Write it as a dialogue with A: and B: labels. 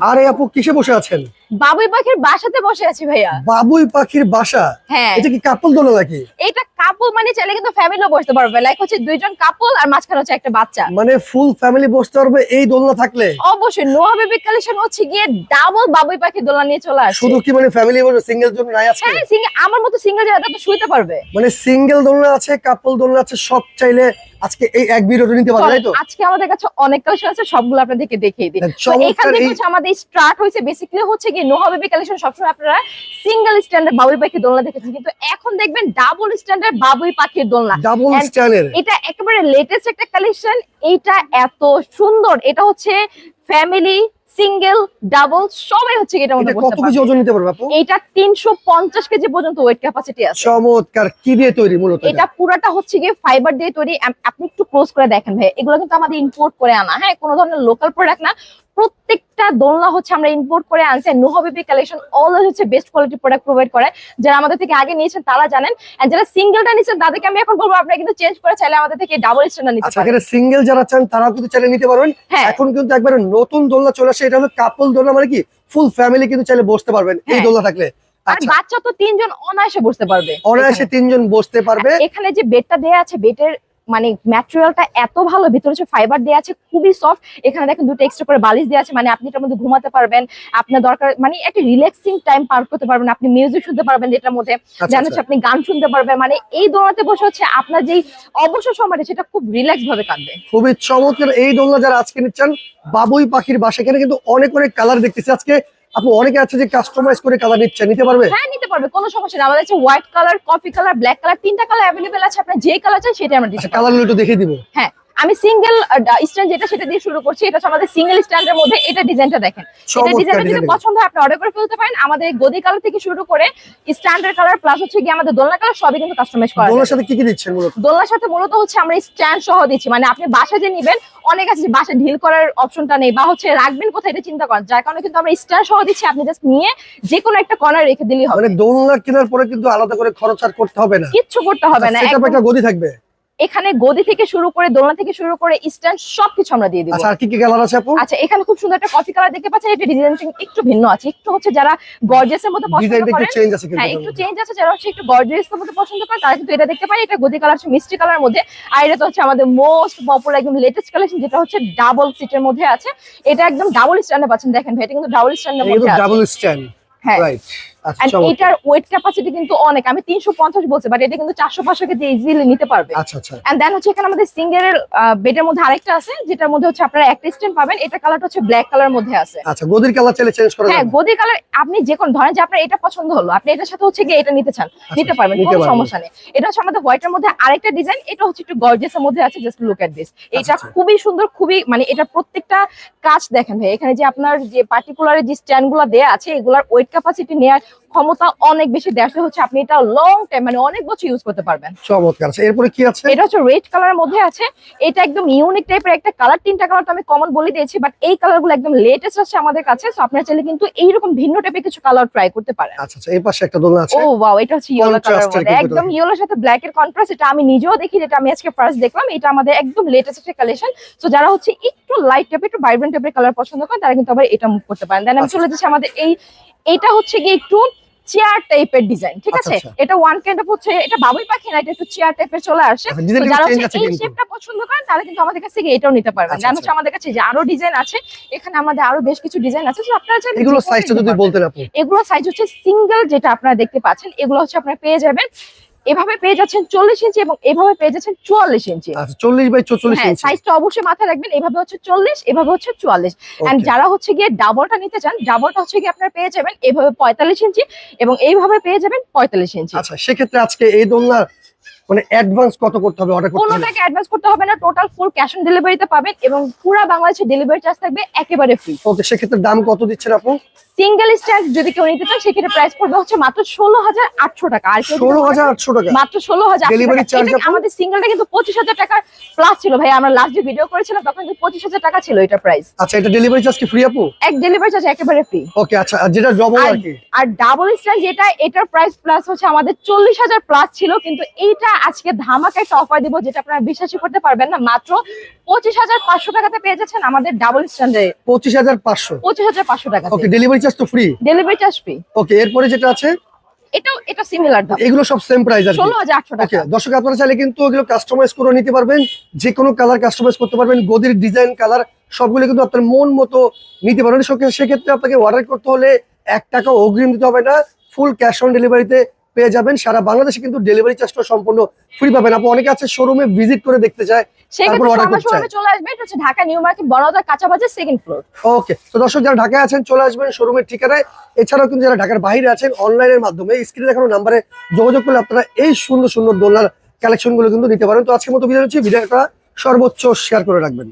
A: আরে আপু কিসে বসে আছেন?
B: বাবুই পাখির বাসাতে বসে আছি ভাইয়া।
A: বাবুই পাখির বাসা?
B: হ্যাঁ।
A: এটা কি কাপল দোলো নাকি?
B: এটা কাপল মানে চাইলে কিন্তু ফ্যামিলিও বসতে পারবে। লাইক হচ্ছে দুইজন কাপল আর মাঝখানে হচ্ছে একটা বাচ্চা।
A: মানে ফুল ফ্যামিলি বসতে পারবে এই দোলনা থাকলে?
B: অবশ্যই নোয়া বেবি কালেকশন হচ্ছে গিয়ে ডাবল বাবুই পাখি দোলা নিয়ে চলে আসে
A: শুধু কি মানে ফ্যামিলি বসে সিঙ্গেল জন্য নাই আছে
B: হ্যাঁ সিঙ্গেল আমার মতো সিঙ্গেল যারা তো শুইতে পারবে।
A: মানে সিঙ্গেল দোলনা আছে কাপল দোলনা আছে সব চাইলে আজকে এই এক ভিডিওটা নিতে পারবে তাই তো?
B: আজকে আমাদের কাছে অনেক কালেকশন আছে সবগুলো আপনাদেরকে দেখিয়ে দিই।
A: হ্যাঁ,
B: এখান থেকে হচ্ছে আমাদের স্টার্ট হয়েছে বেসিক্যালি হচ্ছে কি নোহা বেবি কালেকশন সবসময় আপনারা সিঙ্গেল স্ট্যান্ডার্ড বাবুই পাখির দোলনা দেখেছেন কিন্তু এখন দেখবেন ডাবল স্ট্যান্ডার্ড বাবুই পাখির দোলনা।
A: ডাবল
B: And
A: স্ট্যান্ডের
B: এটা একেবারে লেটেস্ট একটা কালেকশন এইটা এত সুন্দর। এটা হচ্ছে ফ্যামিলি সিঙ্গেল ডাবল সবাই হচ্ছে
A: এটা
B: মধ্যে
A: কত কেজি ওজন নিতে পারবে আপু?
B: তিনশো পঞ্চাশ কেজি পর্যন্ত ওয়েট ক্যাপাসিটি আছে।
A: চমৎকার। কি দিয়ে তৈরি মূলত
B: এটা? পুরাটা হচ্ছে গিয়ে ফাইবার দিয়ে তৈরি। আপনি একটু ক্লোজ করে দেখেন ভাই। এগুলো কিন্তু আমাদের ইম্পোর্ট করে আনা। হ্যাঁ কোনো ধরনের লোকাল প্রোডাক্ট না। প্রত্যেকটা দোলনা হচ্ছে আমরা ইম্পোর্ট করে আনছি। নোহবিবি কালেকশন অলওয়েজ হচ্ছে বেস্ট কোয়ালিটি প্রোডাক্ট প্রোভাইড করে। যারা আমাদের থেকে আগে নিয়েছেন তারা জানেন। আর যারা সিঙ্গেলটা নিয়েছেন তাদেরকে আমি এখন বলব আপনারা কিন্তু চেঞ্জ করে চাইলে আমাদের থেকে ডাবল স্ট্যান্ডার নিতে
A: আচ্ছা
B: পারেন।
A: এখানে সিঙ্গেল যারা চান তারাও কিন্তু চাইলে নিতে পারবেন।
B: হ্যাঁ।
A: এখন কিন্তু একবারে নতুন দোলনা চলে আসে এটা হলো কাপল দোলনা মানে কি? ফুল ফ্যামিলি কিন্তু চাইলে বসতে পারবেন এই
B: হ্যাঁ।
A: দোলনা থাকলে।
B: আর
A: আচ্ছা।
B: বাচ্চা তো তিনজন অনায়াসে বসতে পারবে।
A: অনায়াসে তিনজন বসতে পারবে।
B: এখানে। এখানে যে বেডটা দেয়া আছে বেডের মানে ম্যাটেরিয়ালটা এত ভালো ভিতরে হচ্ছে ফাইবার দেওয়া আছে খুবই সফট এখানে দেখেন দুটো এক্সট্রা করে বালিশ দেওয়া আছে মানে আপনি এটার মধ্যে ঘুমাতে পারবেন আপনার দরকার মানে একটা রিল্যাক্সিং টাইম পার করতে পারবেন আপনি মিউজিক শুনতে পারবেন এটার মধ্যে
A: আচ্ছা,
B: যেন
A: আচ্ছা।
B: হচ্ছে আপনি গান শুনতে পারবেন মানে এই দোলনাতে বসে হচ্ছে আপনার যেই অবসর সময়টা সেটা খুব রিল্যাক্স ভাবে কাটবে
A: খুবই চমৎকার এই দোলনা যারা আজকে নিচ্ছেন বাবুই পাখির বাসা এখানে কিন্তু অনেক অনেক কালার দেখতেছি আজকে আপু অনেকে আছে যে কাস্টমাইজ করে কালার নিচ্ছে নিতে পারবে?
B: হ্যাঁ নিতে পারবে কোনো সমস্যা নেই। আমাদের হচ্ছে white colour coffee colour black colour তিনটা কালার अवेलेबल আছে আপনি যে কালার চান সেটা আমরা দিতে
A: কালারগুলো কালার একটু দেখিয়ে দিব।
B: হ্যাঁ। আমি সিঙ্গেল স্ট্যান্ড যেটা সেটা দিয়ে শুরু করছি এটা আমাদের সিঙ্গেল স্ট্যান্ডের মধ্যে এটা ডিজাইনটা দেখেন। এটা ডিজাইনটা যদি পছন্দ হয় আপনি অর্ডার করে ফেলতে পারেন। আমাদের গদি কালার থেকে শুরু করে স্ট্যান্ডার্ড কালার প্লাস হচ্ছে গিয়ে আমাদের দোলনা কালার সবই কিন্তু কাস্টমাইজ করা
A: দোলনার সাথে কি কি দিচ্ছেন মূলত?
B: দোলনার সাথে মূলত হচ্ছে আমরা স্ট্যান্ড সহ দিচ্ছি। মানে আপনি বাসা যে নিবেন অনেক আছে যে বাসা ঢিল করার অপশনটা নেই বা হচ্ছে রাখবেন কোথায় এটা চিন্তা করেন। যার কারণে কিন্তু আমরা স্ট্যান্ড সহ দিচ্ছি আপনি জাস্ট নিয়ে যে কোনো একটা কর্নার রেখে দিলেই হবে।
A: মানে দোলনা কেনার পরে কিন্তু আলাদা করে খরচ আর করতে হবে না।
B: কিচ্ছু করতে হবে না।
A: একটা গদি থাকবে।
B: এখানে গদি থেকে শুরু করে দোলনা থেকে শুরু করে স্ট্যান্ড সবকিছু আমরা দিয়ে দিব।
A: আচ্ছা আর কি কি কালার আছে আপু?
B: আচ্ছা এখানে খুব সুন্দর একটা কফি কালার দেখতে পাচ্ছেন এটা ডিজাইন একটু ভিন্ন আছে। একটু হচ্ছে যারা গর্জিয়াস এর মধ্যে পছন্দ
A: ডিজাইনটা একটু চেঞ্জ আছে কিন্তু
B: হ্যাঁ একটু চেঞ্জ আছে যারা হচ্ছে একটু গর্জিয়াস এর মধ্যে পছন্দ করেন তারা কিন্তু এটা দেখতে পারে। এটা গদি কালার হচ্ছে মিষ্টি কালার মধ্যে। আর এটা তো হচ্ছে আমাদের মোস্ট পপুলার একদম লেটেস্ট কালেকশন যেটা হচ্ছে ডাবল সিটের মধ্যে আছে। এটা একদম ডাবল স্ট্যান্ডে পাচ্ছেন দেখেন ভাই এটা কিন্তু ডাবল স্ট্যান্ডের মধ্যে আছে।
A: ডাবল স্ট্যান্ড
B: হ্যাঁ।
A: রাইট আচ্ছা
B: এটার ওয়েট ক্যাপাসিটি কিন্তু অনেক। আমি তিনশো পঞ্চাশ বলছি বাট এটা কিন্তু কেজি ইজিলি নিতে পারবে।
A: আচ্ছা আচ্ছা।
B: এন্ড দেন হচ্ছে এখানে আমাদের বেডের মধ্যে আরেকটা আছে যেটার মধ্যে হচ্ছে আপনারা একটা স্ট্যান্ড পাবেন। এটা কালারটা হচ্ছে ব্ল্যাক কালার মধ্যে আছে।
A: আচ্ছা গদির কালার চাইলে চেঞ্জ করা
B: হ্যাঁ
A: যাবে
B: গদি কালার আপনি যে কোন ধরেন যে আপনার এটা পছন্দ হলো আপনি এটার সাথে হচ্ছে গিয়ে এটা নিতে চান নিতে পারবেন কোনো সমস্যা নেই। এটা হচ্ছে আমাদের হোয়াইটের মধ্যে আরেকটা ডিজাইন এটা হচ্ছে একটু গর্জিয়াস এর মধ্যে আছে জাস্ট লুক এট দিস এটা
A: আচ্ছা।
B: খুবই সুন্দর খুবই মানে এটা প্রত্যেকটা কাজ দেখেন ভাই এখানে যে আপনার যে পার্টিকুলার যে স্ট্যান্ডগুলো দেয়া আছে এগুলার ওয়েট ক্যাপাসিটি নেওয়ার ক্ষমতা অনেক বেশি দেওয়া হচ্ছে আপনি এটা লং টাইম মানে অনেক বছর ইউজ করতে পারবেন।
A: চমৎকার আচ্ছা এরপরে কি আছে?
B: এটা হচ্ছে রেড কালারের মধ্যে আছে। এটা একদম ইউনিক টাইপের একটা কালার তিনটা কালার তো আমি কমন বলে দিয়েছি বাট এই কালারগুলো একদম লেটেস্ট আছে আমাদের কাছে সো আপনারা চাইলে কিন্তু এইরকম ভিন্ন টাইপের কিছু কালার ট্রাই করতে পারেন।
A: আচ্ছা আচ্ছা এই পাশে একটা দোলনা আছে।
B: ও ওয়াও এটা হচ্ছে ইয়েলো
A: Contrast
B: কালার মধ্যে। একদম। ইয়েলোর সাথে ব্ল্যাক এর কন্ট্রাস্ট এটা আমি নিজেও দেখি যেটা আমি আজকে ফার্স্ট দেখলাম এটা আমাদের একদম লেটেস্ট একটা কালেকশন সো যারা হচ্ছে একটু লাইট টাইপের একটু ভাইব্রেন্ট টাইপের কালার পছন্দ করেন তারা কিন্তু আবার এটা মুভ করতে পারেন। দেন আমি
A: আচ্ছা।
B: চলে যাচ্ছি আমাদের এই এটা হচ্ছে গিয়ে একটু চেয়ার টাইপের ডিজাইন ঠিক
A: আচ্ছা,
B: আছে?
A: আচ্ছা।
B: এটা ওয়ান কাইন্ড অফ হচ্ছে এটা বাবুই পাখি না এটা একটু চেয়ার টাইপের চলে আসে।
A: আচ্ছা,
B: যারা হচ্ছে এই শেপটা পছন্দ করেন তারা কিন্তু আমাদের কাছ থেকে এটাও নিতে পারবেন। জানো। হচ্ছে আমাদের কাছে যে আরও ডিজাইন আছে এখানে আমাদের আরও বেশ কিছু ডিজাইন আছে তো আপনারা চাইলে
A: এগুলো সাইজটা যদি
B: বলতে
A: বলতেন আপু
B: এগুলো সাইজ হচ্ছে সিঙ্গেল যেটা আপনারা দেখতে পাচ্ছেন এগুলো হচ্ছে আপনারা পেয়ে যাবেন এভাবে পেয়ে যাচ্ছেন চল্লিশ ইঞ্চি এবং এভাবে পেয়ে যাচ্ছেন চুয়াল্লিশ ইঞ্চি।
A: আচ্ছা চল্লিশ বাই চল্লিশ
B: হ্যাঁ
A: ইঞ্চি।
B: সাইজটা অবশ্যই মাথায় রাখবেন এভাবে হচ্ছে চল্লিশ এভাবে হচ্ছে চুয়াল্লিশ। অ্যান্ড যারা হচ্ছে গিয়ে ডাবলটা নিতে চান ডাবলটা হচ্ছে গিয়ে আপনারা পেয়ে যাবেন এভাবে পঁয়তাল্লিশ ইঞ্চি এবং এইভাবে পেয়ে যাবেন পঁয়তাল্লিশ ইঞ্চি।
A: আচ্ছা সেক্ষেত্রে আজকে এই দোলনার মানে অ্যাডভান্স কত করতে হবে অর্ডার করতে
B: কোনো টাকা অ্যাডভান্স করতে হবে না টোটাল ফুল ক্যাশ অন ডেলিভারিতে পাবেন এবং পুরো বাংলাদেশে ডেলিভারি চার্জ থাকবে একেবারে ফ্রি
A: ওকে সেক্ষেত্রে দাম কত দিচ্ছেন আপু?
B: সিঙ্গেল স্ট্যান্ড যদি কেউ নিতে চান সেক্ষেত্রে প্রাইস পড়বে হচ্ছে মাত্র ষোলো হাজার আটশো টাকা। আর
A: ষোলো হাজার আটশো টাকা।
B: মাত্র ষোলো হাজার
A: charge আপু?
B: আমাদের সিঙ্গেলটা কিন্তু পঁচিশ হাজার টাকার প্লাস ছিল। ভাই আমরা লাস্ট যে ভিডিও করেছিলাম তখন কিন্তু পঁচিশ হাজার টাকা ছিল এটা প্রাইস
A: আচ্ছা এটা ডেলিভারি চার্জ কি ফ্রি আপু?
B: এক ডেলিভারি চার্জ একেবারে ফ্রি
A: ওকে আচ্ছা আর যেটা ডবল
B: আর
A: আর কি?
B: আর ডাবল স্ট্যান্ড যেটা এটার প্রাইস প্লাস হচ্ছে আমাদের চল্লিশ হাজার প্লাস ছিল কিন্তু এইটা আজকে ধামাকা একটা অফার দিব যেটা আপনারা বিশ্বাসই করতে পারবেন না। মাত্র পঁচিশ হাজার পাঁচশো টাকাতে পেয়ে যাচ্ছেন আমাদের ডাবল স্ট্যান্ডে
A: পঁচিশ হাজার পাঁচশো।
B: পঁচিশ হাজার পাঁচশো টাকা
A: ওকে ডেলিভারি চার্জ তো free
B: delivery charge free
A: okay এরপরে যেটা আছে?
B: এটাও এটা সিমিলার দাম।
A: এগুলো সব সেম প্রাইস আর
B: টাকা।
A: দর্শক আপনারা চাইলে কিন্তু এগুলো কাস্টমাইজ করে নিতে পারবেন। যে কোনো কালার কাস্টমাইজ করতে পারবেন। গদির ডিজাইন কালার সবগুলো কিন্তু আপনার মন মতো নিতে পারবেন। সেক্ষেত্রে- সেক্ষেত্রে আপনাকে অর্ডার করতে হলে এক টাকা অগ্রিম দিতে হবে না। ফুল ক্যাশ অন ডেলিভারিতে পেয়ে যাবেন। সারা বাংলাদেশে কিন্তু ডেলিভারি চার্জটা সম্পূর্ণ ফ্রি পাবেন। আপনি অনেকে আছে শোরুমে ভিজিট করে দেখতে চায়
B: সেক্ষেত্রে
A: order করতে
B: সরাসরি চলে আসবে। এটা হচ্ছে ঢাকা নিউ মার্কেট বড়বাজার কাঁচা বাজার সেকেন্ড ফ্লোর
A: ওকে তো দর্শক যারা ঢাকায় আছেন চলে আসবেন শোরুমের ঠিকানায়। এছাড়াও কিন্তু যারা ঢাকার বাইরে আছেন অনলাইনের মাধ্যমে স্ক্রিনে দেখানো নাম্বারে যোগাযোগ করলে আপনারা এই সুন্দর সুন্দর দোলনার কালেকশনগুলো কিন্তু নিতে পারেন। তো আজকের মতো বিদায় হচ্ছে ভিডিওটা সর্বোচ্চ শেয়ার করে রাখবেন।